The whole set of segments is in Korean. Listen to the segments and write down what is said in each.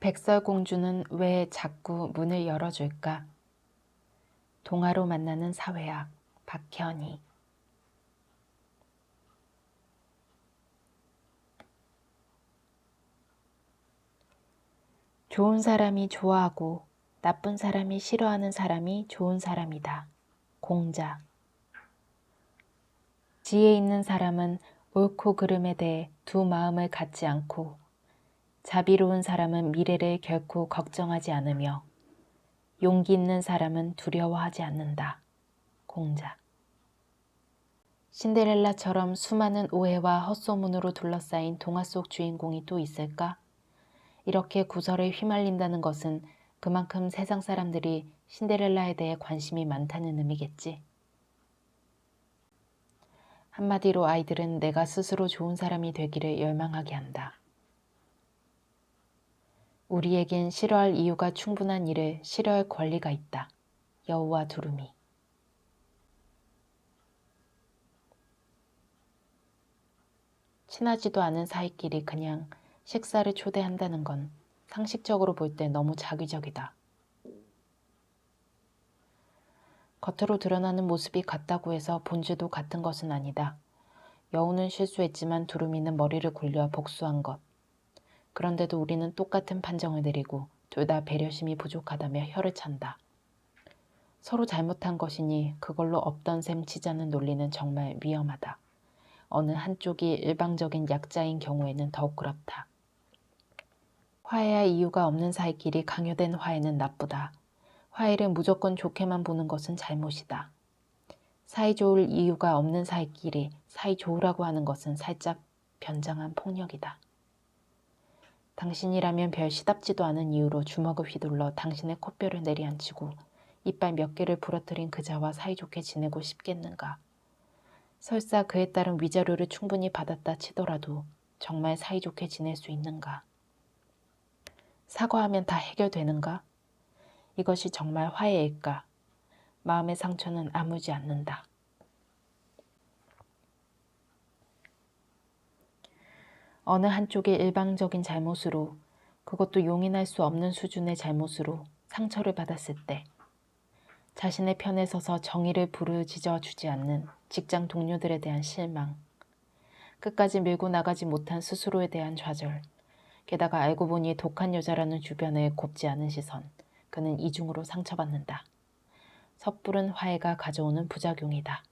백설공주는 왜 자꾸 문을 열어줄까? 동화로 만나는 사회학 박현희 좋은 사람이 좋아하고 나쁜 사람이 싫어하는 사람이 좋은 사람이다. 공자 지혜 있는 사람은 옳고 그름에 대해 두 마음을 갖지 않고 자비로운 사람은 미래를 결코 걱정하지 않으며 용기 있는 사람은 두려워하지 않는다. 공자 신데렐라처럼 수많은 오해와 헛소문으로 둘러싸인 동화 속 주인공이 또 있을까? 이렇게 구설에 휘말린다는 것은 그만큼 세상 사람들이 신데렐라에 대해 관심이 많다는 의미겠지. 한마디로 아이들은 내가 스스로 좋은 사람이 되기를 열망하게 한다. 우리에겐 싫어할 이유가 충분한 일을 싫어할 권리가 있다. 여우와 두루미. 친하지도 않은 사이끼리 그냥 식사를 초대한다는 건 상식적으로 볼 때 너무 자기적이다. 겉으로 드러나는 모습이 같다고 해서 본질도 같은 것은 아니다. 여우는 실수했지만 두루미는 머리를 굴려 복수한 것. 그런데도 우리는 똑같은 판정을 내리고 둘 다 배려심이 부족하다며 혀를 찬다. 서로 잘못한 것이니 그걸로 없던 셈 치자는 논리는 정말 위험하다. 어느 한쪽이 일방적인 약자인 경우에는 더욱 그렇다. 화해할 이유가 없는 사이끼리 강요된 화해는 나쁘다. 화해를 무조건 좋게만 보는 것은 잘못이다. 사이 좋을 이유가 없는 사이끼리 사이 좋으라고 하는 것은 살짝 변장한 폭력이다. 당신이라면 별 시답지도 않은 이유로 주먹을 휘둘러 당신의 콧뼈를 내리앉히고 이빨 몇 개를 부러뜨린 그자와 사이좋게 지내고 싶겠는가. 설사 그에 따른 위자료를 충분히 받았다 치더라도 정말 사이좋게 지낼 수 있는가. 사과하면 다 해결되는가? 이것이 정말 화해일까? 마음의 상처는 아무지 않는다. 어느 한쪽의 일방적인 잘못으로 그것도 용인할 수 없는 수준의 잘못으로 상처를 받았을 때 자신의 편에 서서 정의를 부르짖어 주지 않는 직장 동료들에 대한 실망, 끝까지 밀고 나가지 못한 스스로에 대한 좌절, 게다가 알고 보니 독한 여자라는 주변에 곱지 않은 시선, 그는 이중으로 상처받는다. 섣부른 화해가 가져오는 부작용이다.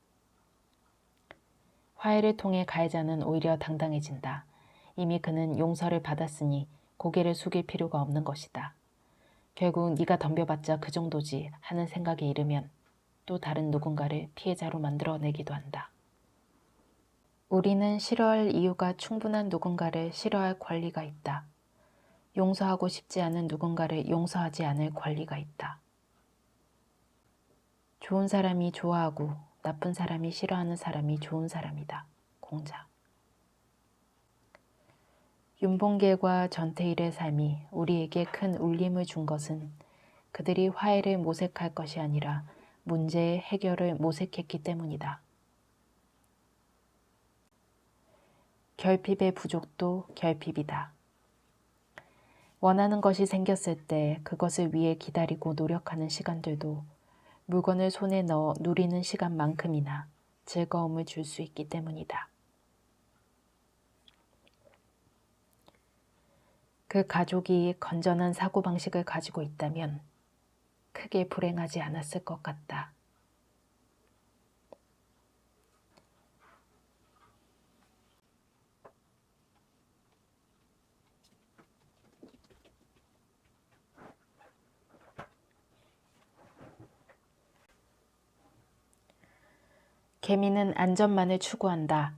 화해를 통해 가해자는 오히려 당당해진다. 이미 그는 용서를 받았으니 고개를 숙일 필요가 없는 것이다. 결국 네가 덤벼봤자 그 정도지 하는 생각에 이르면 또 다른 누군가를 피해자로 만들어내기도 한다. 우리는 싫어할 이유가 충분한 누군가를 싫어할 권리가 있다. 용서하고 싶지 않은 누군가를 용서하지 않을 권리가 있다. 좋은 사람이 좋아하고 나쁜 사람이 싫어하는 사람이 좋은 사람이다. 공자. 윤봉길과 전태일의 삶이 우리에게 큰 울림을 준 것은 그들이 화해를 모색할 것이 아니라 문제의 해결을 모색했기 때문이다. 결핍의 부족도 결핍이다. 원하는 것이 생겼을 때 그것을 위해 기다리고 노력하는 시간들도 물건을 손에 넣어 누리는 시간만큼이나 즐거움을 줄 수 있기 때문이다. 그 가족이 건전한 사고방식을 가지고 있다면 크게 불행하지 않았을 것 같다. 개미는 안전만을 추구한다.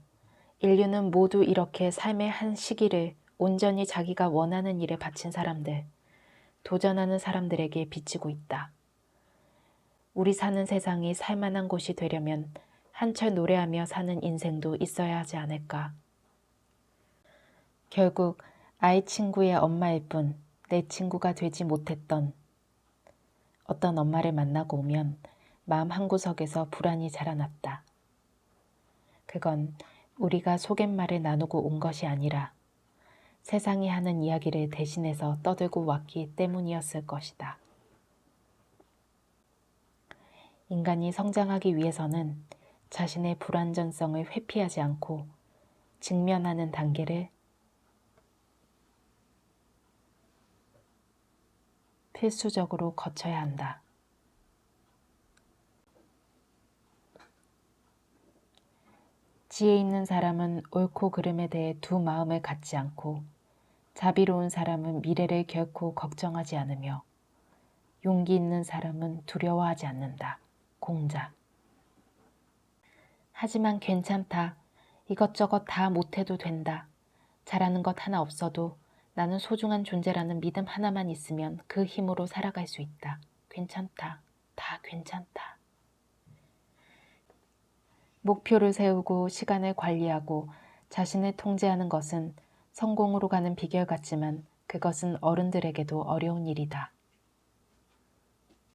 인류는 모두 이렇게 삶의 한 시기를 온전히 자기가 원하는 일에 바친 사람들, 도전하는 사람들에게 비치고 있다. 우리 사는 세상이 살만한 곳이 되려면 한철 노래하며 사는 인생도 있어야 하지 않을까. 결국 아이 친구의 엄마일 뿐 내 친구가 되지 못했던 어떤 엄마를 만나고 오면 마음 한구석에서 불안이 자라났다. 그건 우리가 속갯말을 나누고 온 것이 아니라 세상이 하는 이야기를 대신해서 떠들고 왔기 때문이었을 것이다. 인간이 성장하기 위해서는 자신의 불완전성을 회피하지 않고 직면하는 단계를 필수적으로 거쳐야 한다. 지혜 있는 사람은 옳고 그름에 대해 두 마음을 갖지 않고 자비로운 사람은 미래를 결코 걱정하지 않으며 용기 있는 사람은 두려워하지 않는다. 공자. 하지만 괜찮다. 이것저것 다 못해도 된다. 잘하는 것 하나 없어도 나는 소중한 존재라는 믿음 하나만 있으면 그 힘으로 살아갈 수 있다. 괜찮다. 다 괜찮다. 목표를 세우고 시간을 관리하고 자신을 통제하는 것은 성공으로 가는 비결 같지만 그것은 어른들에게도 어려운 일이다.